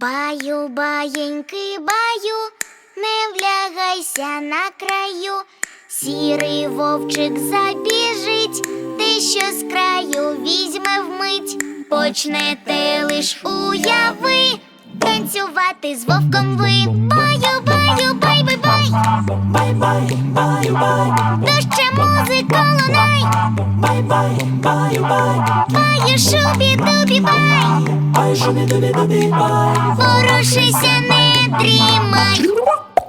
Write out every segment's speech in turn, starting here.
Баю, баєньки, баю, не влягайся на краю. Сірий вовчик забіжить, те, що з краю візьме вмить. Почнете лиш уяви, танцювати з вовком ви. Баю, баю, бай, бай, бай. Бай, бай, баю, бай, То ще музика лунай. Бай, бай, баю, бай, Баю, шубі, дубі, бай. бай, шубі дубі дубі бай. Порушися, не дрімай.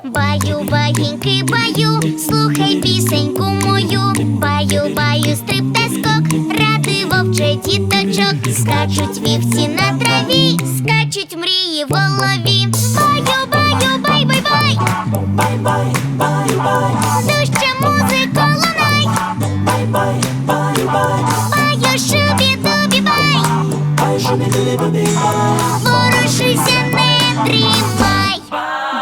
Баю, баєньки, баю, слухай пісеньку мою. Баю, баю, стрип та скок, ради вовче діточок. Скачуть вівці на траві, скачуть мрії в голові. Баю, баю, бай, бай, бай. Бай, бай, баю, бай, Дужче музику лунай. бай, бай, Ворушися, не дрімай.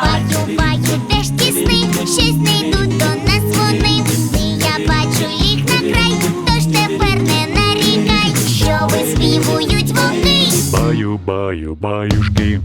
Баю, баю, де ж ті сни, щось не йдуть до нас вони. Ти, я бачу їх на край, тож тепер не нарікай, що виспівують вони. Баю, баю, баюшки.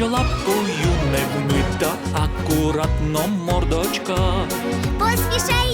Якщо лапкою не вмита, акуратно мордочка. Поспішай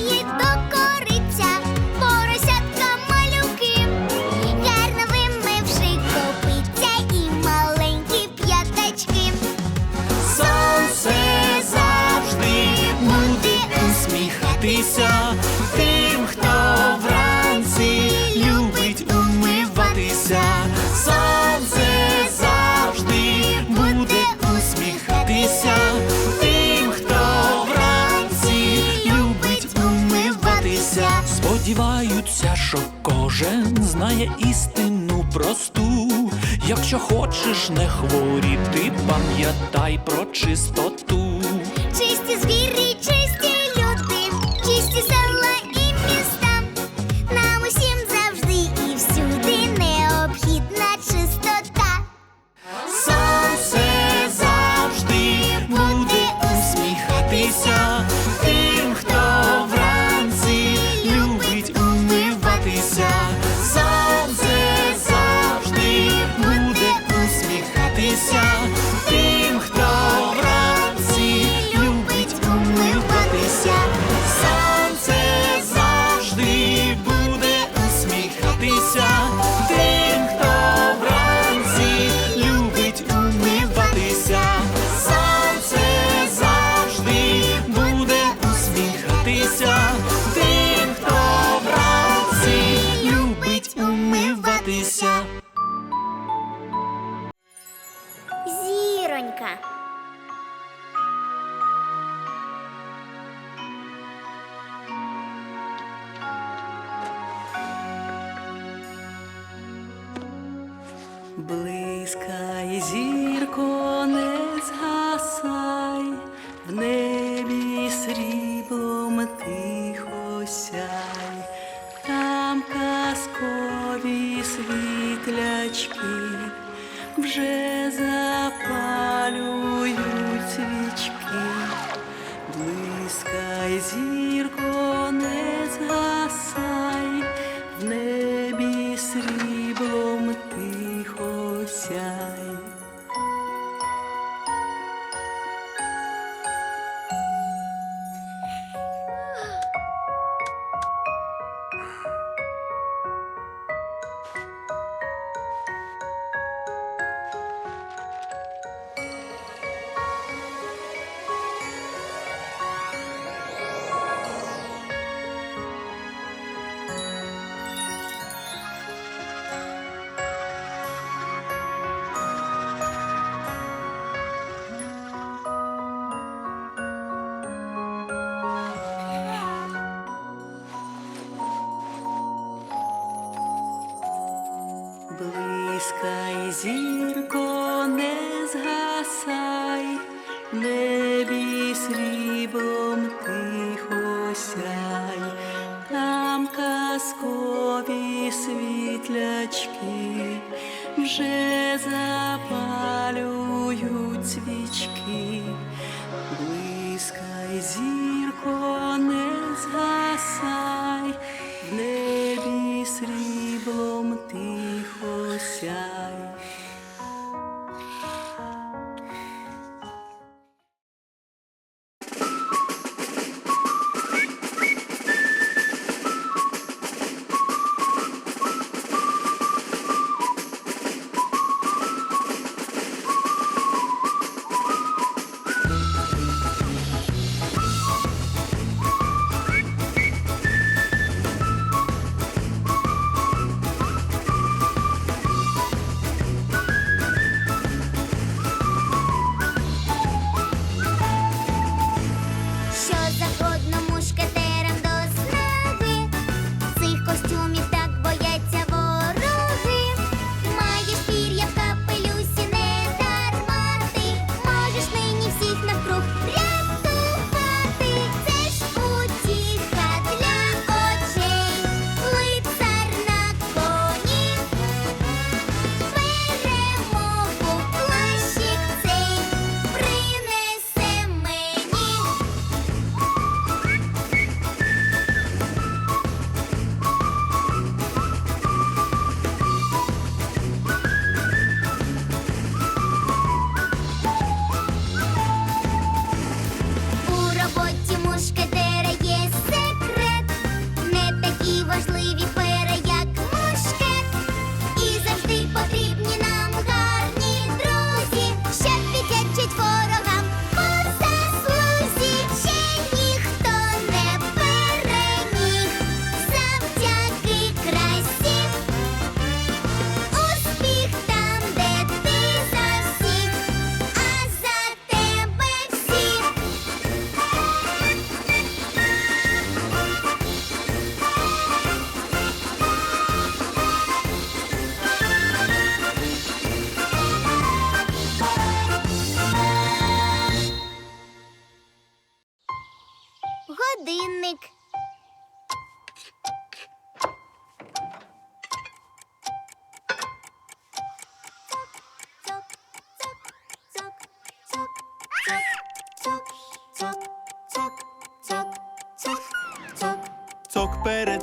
кожен знає істину просту. Якщо хочеш не хворіти, пам'ятай про чистоту. Чисті звірі, зірко, не згасай, небі сріблом тихо сяй, там казкові світлячки вже запалюють свічки.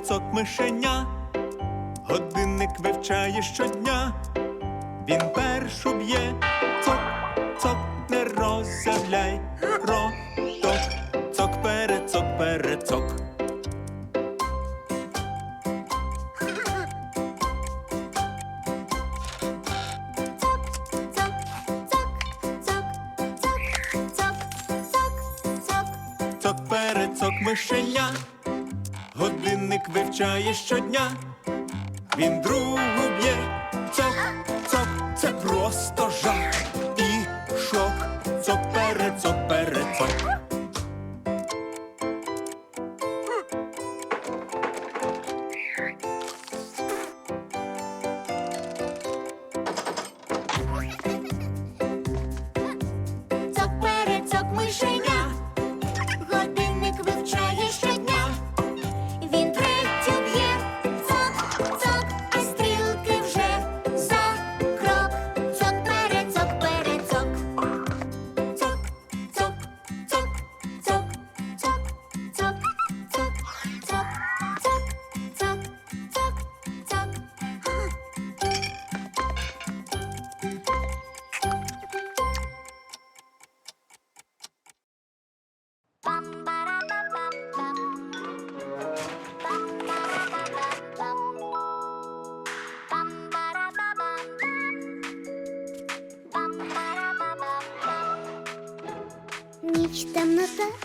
Цок мишеня, годинник вивчає щодня. Він першу б'є, цок, цок, не роззявляй, ро, ток, цок перед цок перед цок. Цок перед цок мишеня, годинник вивчає щодня. Він другу б'є, цок, цок, це просто жах і шок. Цок перед цок цок. Перед цок мишеня,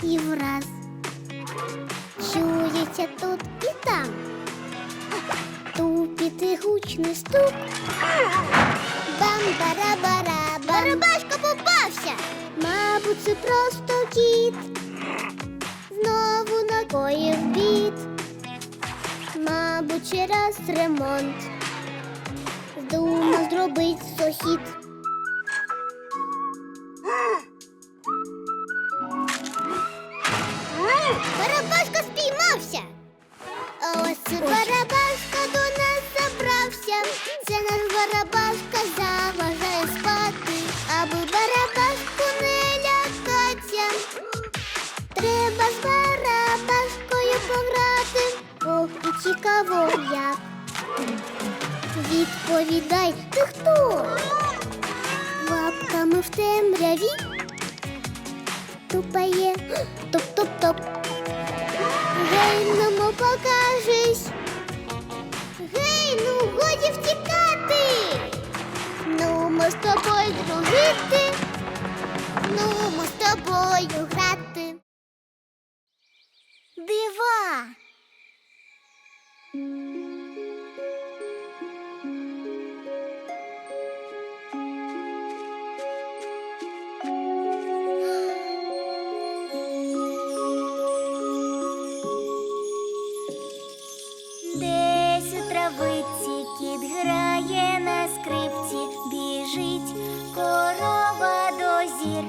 і враз. Чується тут і там. Тупіт і гучний стук. Бам-бара-бара Барабашка попався. Мабуть, це просто кіт. Знову накоїв бід Мабуть, через ремонт. Думав зробить сусід. Відповідай, ти хто? Лапками в темряві тупає топ-топ-топ. Гей, ну покажись. Гей, ну годі втікати. Ну, ми з тобою дружити. Ну, ми з тобою грати. Дива. Корова до зір.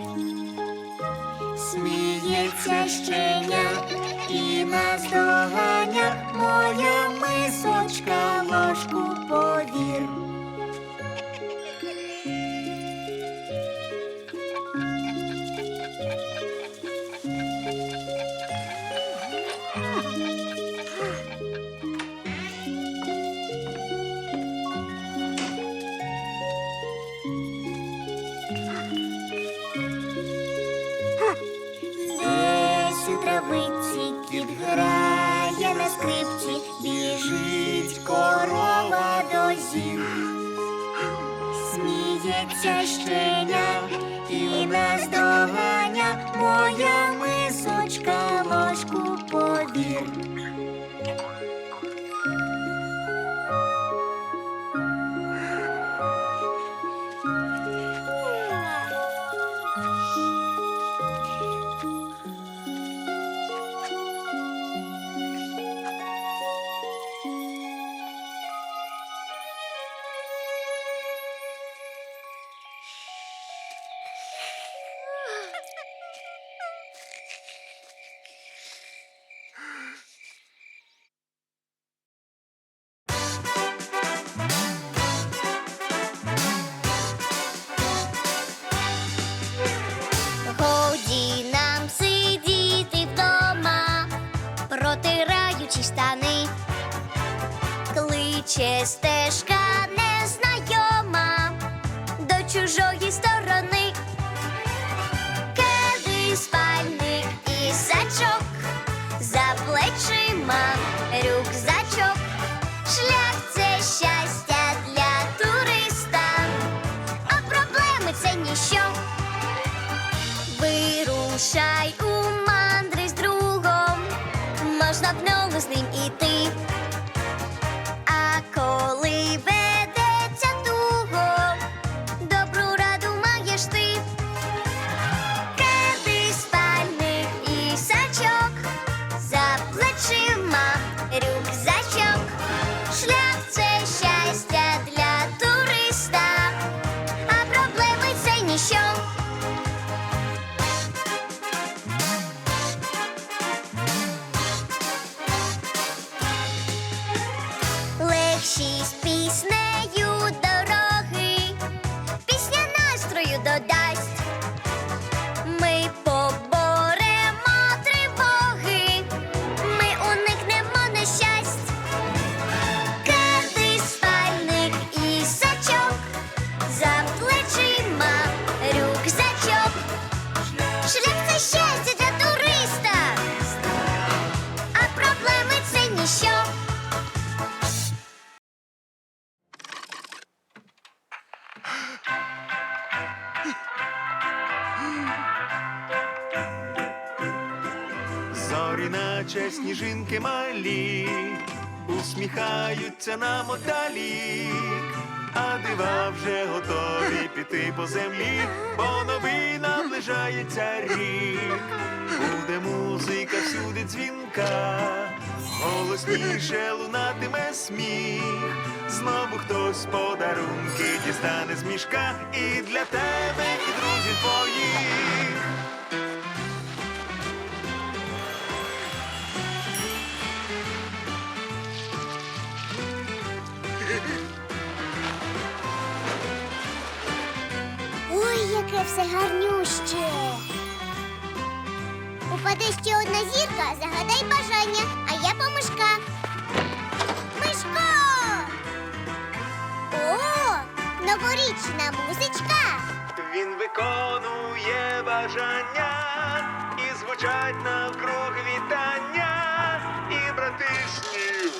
Сміється щеня і наздоганя У кіт грає на скрипці, біжить корова до зін, Сміється щеня і наздоганя моя мисочка кличе стежка незнайома до чужої сторони. Кеди спальник і сачок, за плечима рюкзачок. Шлях це щастя для туриста, а проблеми це ніщо. Вирушай у готові по землі, бо новий наближається рік. Буде музика всюди дзвінка, голосніше лунатиме сміх. Знову хтось подарунки дістане з мішка і для тебе, і друзів твоїх. Яке все гарнюще. Упаде ще одна зірка, загадай бажання, а я помишка. Мишко! О, новорічна музичка. Він виконує бажання, і звучать навкруг вітання, і братишні